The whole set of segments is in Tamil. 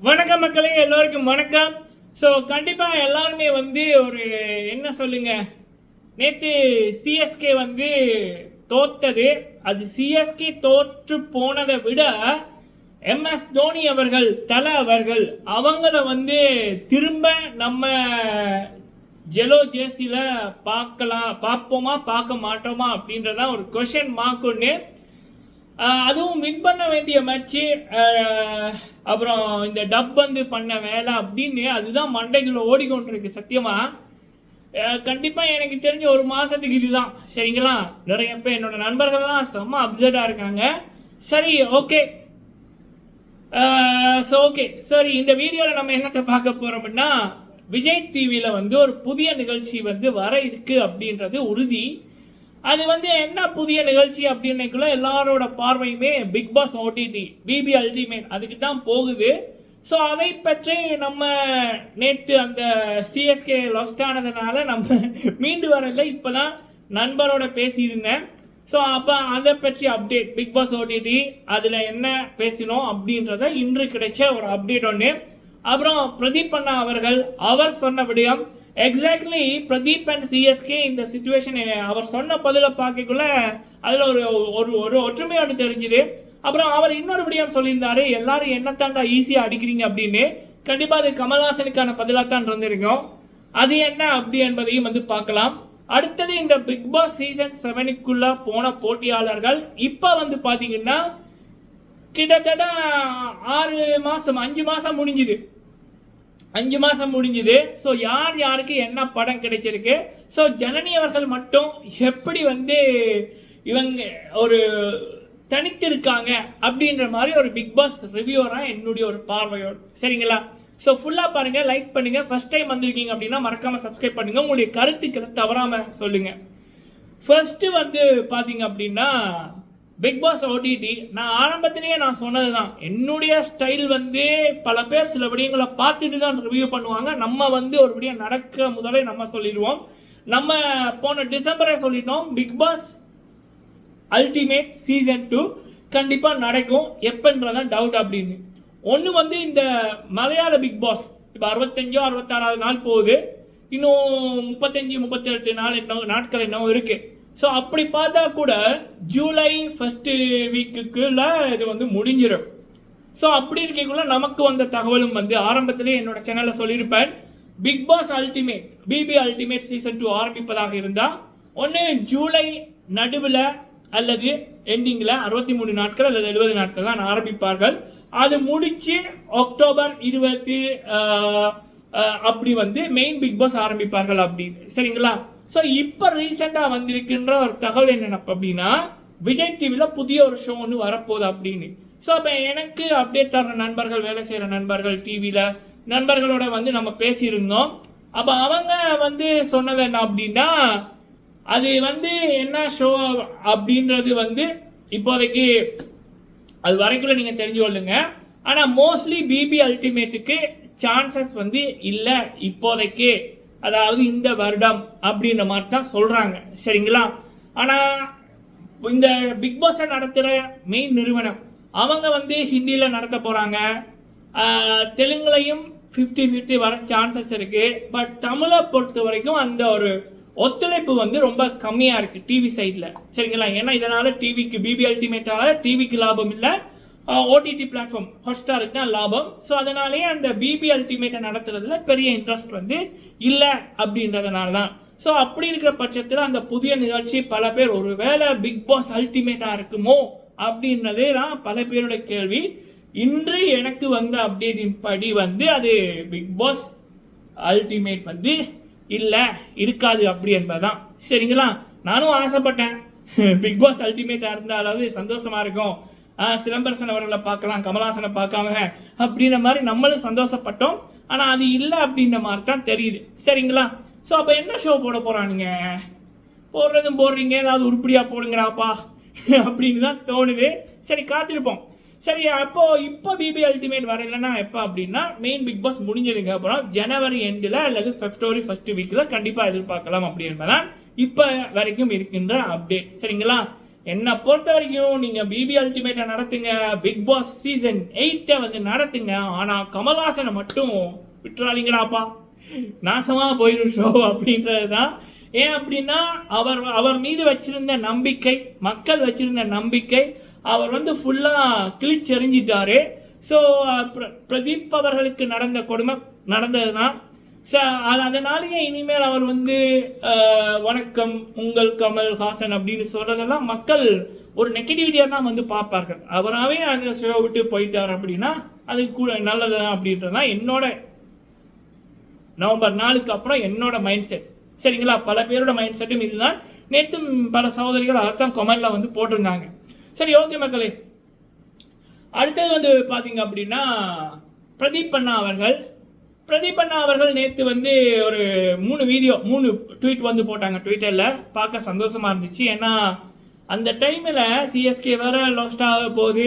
வணக்கம் மக்களே எல்லோருக்கும் வணக்கம். ஸோ கண்டிப்பாக எல்லாருமே வந்து ஒரு என்ன சொல்லுங்க நேற்று சிஎஸ்கே வந்து தோத்தது. அது சிஎஸ்கே தோற்று போனதை விட எம்எஸ் தோனி அவர்கள் தல அவர்கள் அவங்கள வந்து திரும்ப நம்ம ஜெலோ ஜேசியில் பார்க்கலாம் பார்ப்போமா பார்க்க மாட்டோமா அப்படின்றதான் ஒரு கொஷின் மார்க் ஒன்று அதுவும் வின் பண்ண வேண்டிய மேட்ச்சு அப்புறம் இந்த டப் வந்து பண்ண வேலை அப்படின்னு அதுதான் மண்டைக்குள்ளே ஓடிக்கொண்டிருக்கு சத்தியமாக கண்டிப்பாக எனக்கு தெரிஞ்ச ஒரு மாதத்துக்கு இதுதான். சரிங்களா? நிறைய பேர் என்னோடய நண்பர்கள்லாம் செம்ம அப்செட்டா இருக்காங்க. சரி ஓகே ஸோ ஓகே சரி இந்த வீடியோவில் நம்ம என்னத்தை பார்க்க போகிறோம்னா விஜய் டிவியில் வந்து ஒரு புதிய நிகழ்ச்சி வந்து வர இருக்குது அப்படின்றது உறுதி. அது வந்து என்ன புதிய நிகழ்ச்சி அப்படின்னுக்குள்ள எல்லாரோட பார்வையுமே Bigg Boss OTT BB ultimate அதுக்கு தான் போகுது. ஸோ அதை பற்றி நம்ம நேற்று அந்த சிஎஸ்கே லொஸ்ட் ஆனதுனால நம்ம மீண்டு வரல. இப்போ தான் நண்பரோட பேசியிருந்தேன். ஸோ அப்போ அதை பற்றி அப்டேட் பிக் பாஸ் ஓடிடி அதில் என்ன பேசினோம் அப்படின்றத இன்று கிடைச்ச ஒரு அப்டேட் ஒன்று அப்புறம் பிரதீப் அண்ணா அவர்கள் அவர் சொன்ன விடயம் எக்ஸாக்ட்லி பிரதீப் அண்ட் சிஎஸ்கே இந்த சுச்சுவேஷன் அவர் சொன்ன பதிலை பார்க்கக்குள்ள அதில் ஒரு ஒரு ஒரு ஒற்றுமை ஒன்று தெரிஞ்சுது. அப்புறம் அவர் இன்னொரு விடயம் சொல்லியிருந்தாரு எல்லாரும் என்னத்தாண்டா ஈஸியாக அடிக்கிறீங்க? அப்படின்னு. கண்டிப்பாக அது கமல்ஹாசனுக்கான பதிலாக தான் இருந்திருக்கும். அது என்ன அப்படி என்பதையும் வந்து பார்க்கலாம். அடுத்தது இந்த பிக் பாஸ் சீசன் செவனுக்குள்ள போன போட்டியாளர்கள் இப்போ வந்து பார்த்தீங்கன்னா கிட்டத்தட்ட ஆறு மாதம் அஞ்சு மாதம் முடிஞ்சுது. அஞ்சு மாதம் முடிஞ்சுது. ஸோ யார் யாருக்கு என்ன படம் கிடைச்சிருக்கு? ஸோ ஜனனி அவர்கள் மட்டும் எப்படி வந்து இவங்க ஒரு தனித்திருக்காங்க அப்படின்ற மாதிரி ஒரு பிக் பாஸ் ரிவ்யூவராக என்னுடைய ஒரு பார்வையோடு. சரிங்களா? ஸோ ஃபுல்லாக பாருங்கள் லைக் பண்ணுங்கள் ஃபஸ்ட் டைம் வந்திருக்கீங்க அப்படின்னா மறக்காமல் சப்ஸ்கிரைப் பண்ணுங்கள் உங்களுடைய கருத்துக்களை தவறாமல் சொல்லுங்கள் ஃபர்ஸ்ட்டு வந்து பார்த்தீங்க அப்படின்னா பிக் பாஸ் ஓடிடி நான் ஆரம்பத்திலேயே நான் சொன்னது தான் என்னுடைய ஸ்டைல் வந்து பல பேர் சில விடயங்களை பார்த்துட்டு தான் ரிவ்யூ பண்ணுவாங்க. நம்ம வந்து ஒரு விடயம் நடக்க முதலே நம்ம சொல்லிடுவோம். நம்ம போன டிசம்பரே சொல்லிட்டோம் Bigg Boss ultimate season two கண்டிப்பாக நடக்கும். எப்பன்றதான் டவுட் அப்படின்னு. ஒன்று வந்து இந்த மலையாள பிக் பாஸ் இப்போ அறுபத்தஞ்சோ அறுபத்தாறாவது நாள் போகுது. இன்னும் முப்பத்தஞ்சு முப்பத்தெட்டு நாள் என்ன நாட்கள் என்னவோ இருக்குது ஸோ அப்படி பார்த்தா கூட ஜூலை ஃபஸ்ட்டு வீக்குக்குள்ள இது வந்து முடிஞ்சிடும் ஸோ அப்படி இருக்கக்குள்ள நமக்கு வந்த தகவலும் வந்து ஆரம்பத்திலே என்னோட சேனலில் சொல்லியிருப்பேன். Bigg Boss ultimate BB ultimate season two ஆரம்பிப்பதாக இருந்தால் ஒன்று ஜூலை நடுவில் அல்லது எண்டிங்கில் அறுபத்தி மூணு நாட்கள் அல்லது எழுபது நாட்கள் தான் ஆரம்பிப்பார்கள். அது முடித்து அக்டோபர் இருபத்தி அப்படி வந்து மெயின் பிக் பாஸ் ஆரம்பிப்பார்கள் அப்படின்னு. சரிங்களா? ஸோ இப்போ ரீசெண்டாக வந்திருக்கின்ற ஒரு தகவல் என்ன அப்படின்னா விஜய் டிவியில் புதிய ஒரு ஷோ ஒன்று வரப்போகுது அப்படின்னு. ஸோ அப்போ எனக்கு அப்டேட் தர்ற நண்பர்கள் வேலை செய்கிற நண்பர்கள் டிவியில் நண்பர்களோட வந்து நம்ம பேசியிருந்தோம். அப்போ அவங்க வந்து சொன்னது என்ன அப்படின்னா அது வந்து என்ன ஷோ அப்படின்றது வந்து இப்போதைக்கு அது வரைக்குள்ள நீங்கள் தெரிஞ்சு கொள்ளுங்க. ஆனால் மோஸ்ட்லி பிபி அல்டிமேட்டுக்கு சான்சஸ் வந்து இல்லை இப்போதைக்கு. அதாவது இந்த வருடம் அப்படின்ற மாதிரி தான் சொல்கிறாங்க சரிங்களா? ஆனால் இந்த பிக் பாஸை நடத்துகிற மெயின் நிறுவனம் அவங்க வந்து ஹிந்தியில் நடத்த போகிறாங்க தெலுங்குலையும் ஃபிஃப்டி ஃபிஃப்டி வர சான்சஸ் இருக்குது பட் தமிழை பொறுத்த வரைக்கும் அந்த ஒரு ஒத்துழைப்பு வந்து ரொம்ப கம்மியாக இருக்குது டிவி சைடில் சரிங்களா? ஏன்னா இதனால் டிவிக்கு பிபி அல்டிமேட்டால் டிவிக்கு லாபம் இல்லை. ஓடிடி பிளாட்ஃபார்ம் ஹாட்ஸ்டாருக்கு தான் லாபம். ஸோ அதனாலேயே அந்த பிபி அல்டிமேட்டை நடத்துறதுல பெரிய இன்ட்ரெஸ்ட் வந்து இல்லை அப்படின்றதுனால தான். ஸோ அப்படி இருக்கிற பட்சத்தில் அந்த புதிய நிகழ்ச்சி பல பேர் ஒருவேளை பிக் பாஸ் அல்டிமேட்டாக இருக்குமோ அப்படின்றதே தான் பல பேரோட கேள்வி. இன்று எனக்கு வந்த அப்டேட்டின் படி வந்து அது பிக் பாஸ் அல்டிமேட் வந்து இல்லை இருக்காது அப்படி என்பதுதான். சரிங்களா? நானும் ஆசைப்பட்டேன். பிக் பாஸ் அல்டிமேட்டாக இருந்தாலாவது சந்தோஷமாக இருக்கும். சிலம்பரசன் அவர்களை பார்க்கலாம் கமலாசனை பார்க்காம அப்படின்ற மாதிரி நம்மளும் சந்தோஷப்பட்டோம். ஆனால் அது இல்லை அப்படின்ற மாதிரி தான் தெரியுது. சரிங்களா? ஸோ அப்போ என்ன ஷோ போட போகிறானுங்க போடுறதும் போடுறீங்க ஏதாவது உருப்படியாக போடுங்கிறாப்பா அப்படின்னு தான் தோணுது. சரி காத்திருப்போம். சரி அப்போ இப்போ பிபி அல்டிமேட் வரலன்னா எப்போ அப்படின்னா மெயின் பிக் பாஸ் முடிஞ்சதுக்கு அப்புறம் ஜனவரி எண்டில் அல்லது ஃபெப்ரவரி ஃபர்ஸ்ட் வீக்கில் கண்டிப்பாக எதிர்பார்க்கலாம் அப்படின்றதான் இப்போ வரைக்கும் இருக்கின்ற அப்டேட் சரிங்களா? என்னை பொறுத்த வரைக்கும் நீங்கள் பிபி அல்டிமேட்டை நடத்துங்க பிக் பாஸ் சீசன் எயிட்டை வந்து நடத்துங்க ஆனால் கமல்ஹாசனை மட்டும் விட்டுறாதீங்கடாப்பா. நாசமாக போயிடும் ஷோ அப்படின்றது தான் ஏன் அப்படின்னா அவர் அவர் மீது வச்சுருந்த நம்பிக்கை மக்கள் வச்சுருந்த நம்பிக்கை அவர் வந்து ஃபுல்லாக கிழிச்செறிஞ்சிட்டாரு. ஸோ பிரதீப் அவர்களுக்கு நடந்த கொடுமை நடந்தது தான் ஸோ அது அதனாலேயே இனிமேல் அவர் வந்து வணக்கம் உங்கள் கமல் ஹாசன் அப்படின்னு சொல்கிறதெல்லாம் மக்கள் ஒரு நெகட்டிவிட்டியாக தான் வந்து பார்ப்பார்கள். அவராகவே அந்த ஷோ விட்டு போயிட்டார் அப்படின்னா அது கூட நல்லது தான் அப்படின்றது தான் என்னோட நவம்பர் நாலுக்கு அப்புறம் என்னோட மைண்ட் செட் சரிங்களா? பல பேரோட மைண்ட் செட்டும் இதுதான். நேற்றும் பல சகோதரிகள் அதைத்தான் கொமெண்டில் வந்து போட்டிருந்தாங்க. சரி ஓகே மக்களே. அடுத்தது வந்து பார்த்தீங்க அப்படின்னா பிரதீப் அண்ணா அவர்கள் பிரதீப் அண்ணா அவர்கள் நேற்று வந்து ஒரு மூணு வீடியோ மூணு ட்வீட் வந்து போட்டாங்க ட்விட்டரில் பார்க்க சந்தோஷமாக இருந்துச்சு. ஏன்னா அந்த டைமில் சிஎஸ்கே வேறு லாஸ்ட் ஆக போகுது.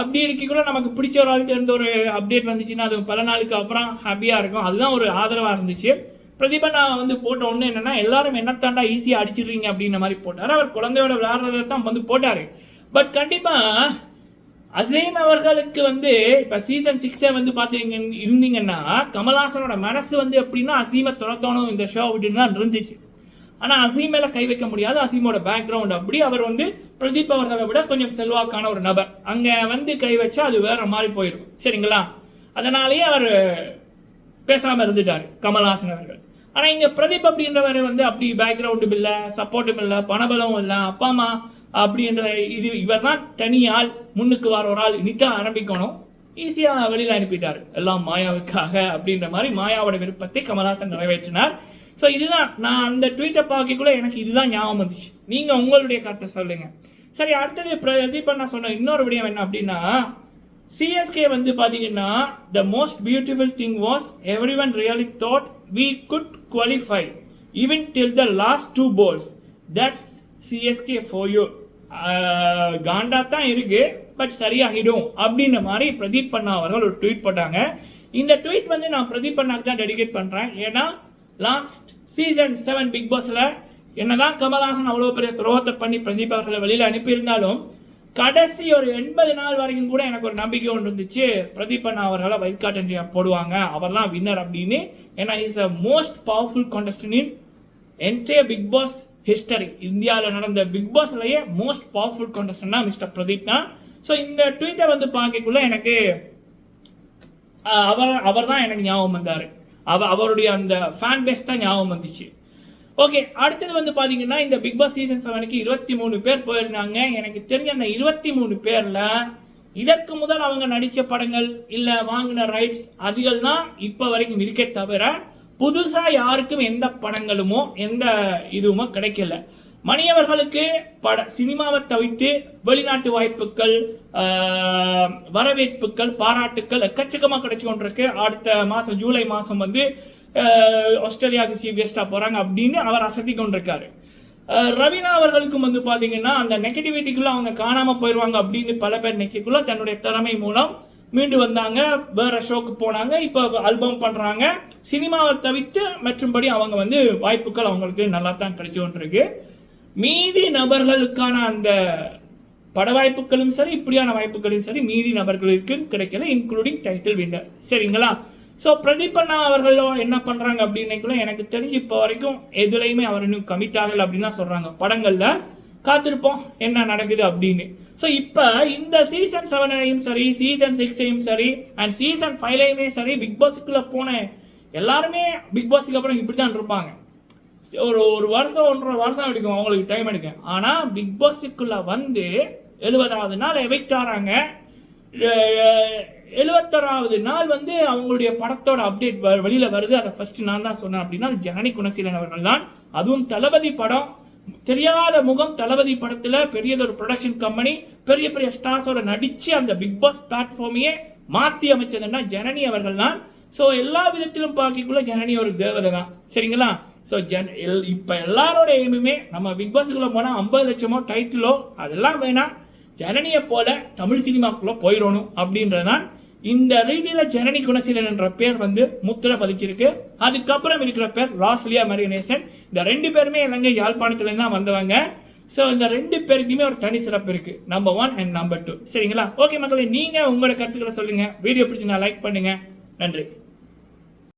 அப்படி இருக்கக்குள்ள நமக்கு பிடிச்ச ஒரு ஆள்கிட்ட இருந்து ஒரு அப்டேட் வந்துச்சுன்னா அது பல நாளுக்கு அப்புறம் ஹாப்பியாக இருக்கும். அதுதான் ஒரு ஆதரவாக இருந்துச்சு. பிரதீபன் நான் வந்து போட்ட ஒன்று என்னென்னா எல்லாரும் என்னத்தாண்டா ஈஸியாக அடிச்சிடுறீங்க அப்படின்ற மாதிரி போட்டார். அவர் குழந்தையோட விளையாடுறதை தான் வந்து போட்டார். பட் கண்டிப்பாக அசீம் அவர்களுக்கு வந்து இப்போ சீசன் சிக்ஸை வந்து பார்த்துருங்க இருந்தீங்கன்னா கமல்ஹாசனோட மனசு வந்து எப்படின்னா அசீமை துரத்தணும் இந்த ஷோ விட்டுன்னு தான் இருந்துச்சு. ஆனால் அசீம் மேலே கை வைக்க முடியாது. அசீமோட பேக்ரவுண்ட் அப்படி. அவர் வந்து பிரதீப் அவர்களை விட கொஞ்சம் செல்வாக்கான ஒரு நபர். அங்கே வந்து கை வச்சா அது வேற மாதிரி போயிடும். சரிங்களா? அதனாலேயே அவர் பேசாமல் இருந்துட்டார் கமல்ஹாசன் அவர்கள். ஆனால் இங்கே பிரதீப் அப்படின்றவர் வந்து அப்படி பேக்ரவுண்டும் இல்லை சப்போர்ட்டும் இல்லை பணபலமும் இல்லை அப்பா அம்மா அப்படின்ற இது இவர் தான் தனி ஆள் முன்னுக்கு வர ஒரு ஆள் இனித்தான் ஆரம்பிக்கணும். ஈஸியாக வெளியில் அனுப்பிட்டார். எல்லாம் மாயாவுக்காக அப்படின்ற மாதிரி மாயாவோட விருப்பத்தை கமல்ஹாசன் நிறைவேற்றினார். ஸோ இதுதான். நான் அந்த ட்வீட்டை பார்க்கக்குள்ள எனக்கு இதுதான் ஞாபகம் வந்துச்சு. நீங்கள் உங்களுடைய கருத்தை சொல்லுங்கள் சரி அடுத்தது பிரதீப் நான் சொன்ன இன்னொரு விடயம் என்ன அப்படின்னா சிஎஸ்கே வந்து பார்த்தீங்கன்னா the most beautiful thing was everyone really thought we could qualify even till the last two balls that's CSK ஃபோயோ காண்டா தான் இருக்குது பட் சரியாகிடும் அப்படின்ற மாதிரி பிரதீப் பண்ணா அவர்கள் ஒரு ட்வீட் போட்டாங்க. இந்த ட்வீட் வந்து நான் பிரதீப் பண்ணாக்கு தான் டெடிகேட் பண்ணுறேன் ஏன்னா லாஸ்ட் சீசன் செவன் பிக் பாஸில் என்னதான் கமல்ஹாசன் அவ்வளோ பெரிய துரோகத்தை பண்ணி பிரதீப் அவர்களை வெளியில் அனுப்பியிருந்தாலும் கடைசி ஒரு எண்பது நாள் வரைக்கும் கூட எனக்கு ஒரு நம்பிக்கை ஒன்று இருந்துச்சு. பிரதீப் அண்ணா அவர்களை வைல்ட் கார்ட் என்ட்ரியா போடுவாங்க. அவர்லாம் வின்னர் அப்படின்னு. ஏன்னா is a most powerful contestant in entire Bigg Boss history இந்தியாவில் நடந்த Bigg பாஸ்லேயே most powerful contestant mister Pradeep தான். ஸோ இந்த ட்வீட்டை வந்து பார்க்கக்குள்ள எனக்கு அவர் அவர் தான் எனக்கு ஞாபகம் வந்தார். அவ அவருடைய அந்த ஃபேன் பேஸ் தான் ஞாபகம் வந்துச்சு. ஓகே அடுத்தது வந்து பார்த்தீங்கன்னா இந்த பிக் பாஸ் சீசன் செவனுக்கு இருபத்தி மூணு பேர் போயிருந்தாங்க. எனக்கு தெரிஞ்ச அந்த இருபத்தி மூணு பேரில் இதற்கு முதல் அவங்க நடித்த படங்கள் இல்லை வாங்கின ரைட்ஸ் அதிகள் தான் இப்போ வரைக்கும் இருக்கே தவிர புதுசாக யாருக்கும் எந்த படங்களுமோ எந்த இதுவுமோ கிடைக்கல. மணியவர்களுக்கு பட சினிமாவை தவிர்த்து வெளிநாட்டு வாய்ப்புகள் வரவேற்புகள் பாராட்டுக்கள் எக்கச்சக்கமாக கிடைச்சி கொண்டிருக்கு. அடுத்த மாதம் ஜூலை மாதம் வந்து ஆஸ்திரேலியாவுக்கு சீஃப் கெஸ்டாக போகிறாங்க அப்படின்னு அவர் அசதி கொண்டிருக்காரு. ரவீனா அவர்களுக்கும் வந்து பார்த்தீங்கன்னா அந்த நெகட்டிவிட்டிக்குள்ளே அவங்க காணாமல் போயிடுவாங்க அப்படின்னு பல பேர் நிற்கக்குள்ள தன்னுடைய திறமை மூலம் மீண்டு வந்தாங்க வேற ஷோக்கு போனாங்க இப்போ ஆல்பம் பண்ணுறாங்க சினிமாவை தவிர்த்து மற்றும்படி அவங்க வந்து வாய்ப்புகள் அவங்களுக்கு நல்லா தான் கிடைச்சி கொண்டிருக்கு. மீதி நபர்களுக்கான அந்த பட வாய்ப்புகளும் சரி இப்படியான வாய்ப்புகளும் சரி மீதி நபர்களுக்கும் கிடைக்கல இன்க்ளூடிங் டைட்டில் வின்னர் சரிங்களா? ஸோ பிரதீப் அண்ணா அவர்களோ என்ன பண்ணுறாங்க அப்படின்னைக்குள்ள எனக்கு தெரிஞ்சு இப்போ வரைக்கும் எதுலையுமே அவர் இன்னும் கமிட் ஆகலை அப்படின்னு தான் சொல்கிறாங்க படங்களில் காத்திருப்போம். என்ன நடக்குது அப்படின்னு. ஸோ இப்போ இந்த சீசன் செவனையும் சரி சீசன் சிக்ஸையும் சரி அண்ட் சீசன் ஃபைவ்லையுமே சரி பிக் பாஸுக்குள்ளே போன எல்லாருமே பிக் பாஸுக்கு அப்புறம் இப்படி தான் இருப்பாங்க. ஒரு ஒரு வருஷம் ஒன்றரை வருஷம் எடுக்கும் அவங்களுக்கு டைம் எடுக்கும் ஆனால் பிக் பாஸுக்குள்ளே வந்து எழுபதாவது நாள் எஃபெக்ட் ஆகிறாங்க எழுபத்தொறாவது நாள் வந்து அவங்களுடைய படத்தோட அப்டேட் வெளியில் வருது. அதை ஃபஸ்ட்டு நான் தான் சொன்னேன் அப்படின்னா அது ஜனனி குணசீலன் அவர்கள் தான் அதுவும் தளபதி படம். தெரியாத முகம் தளபதி படத்தில் பெரியதொரு ப்ரொடக்ஷன் கம்பெனி பெரிய பெரிய ஸ்டார்ஸோட நடித்து அந்த பிக் பாஸ் பிளாட்ஃபார்மையே மாற்றி அமைச்சதுன்னா ஜனனி அவர்கள் தான். ஸோ எல்லா விதத்திலும் பார்க்கக்குள்ள ஜனனி ஒரு தேவதை தான். சரிங்களா? ஸோ ஜன் எல் இப்போ எல்லாரோட எய்முமே நம்ம பிக் பாஸுக்குள்ளே போனால் ஐம்பது லட்சமோ டைட்டிலோ அதெல்லாம் வேணாம். ஜனனியை போல தமிழ் சினிமாக்குள்ளே போயிடணும் அப்படின்றதான் இந்த ரீதியில் ஜனனி குணசீலன் என்ற பேர் வந்து முத்திரை பதிச்சிருக்கு. அதுக்கப்புறம் இருக்கிற பேர் ராஸ்லியா மரியநேசன் இந்த ரெண்டு பேருமே இலங்கை யாழ்ப்பாணத்துலேருந்து தான் வந்தவங்க. ஸோ இந்த ரெண்டு பேருக்குமே ஒரு தனி சிறப்பு இருக்குது number one and number two சரிங்களா? ஓகே மக்களே நீங்கள் உங்களோட கருத்துக்களை சொல்லுங்கள் வீடியோ பிடிச்சி நான் லைக் பண்ணுங்கள் நன்றி.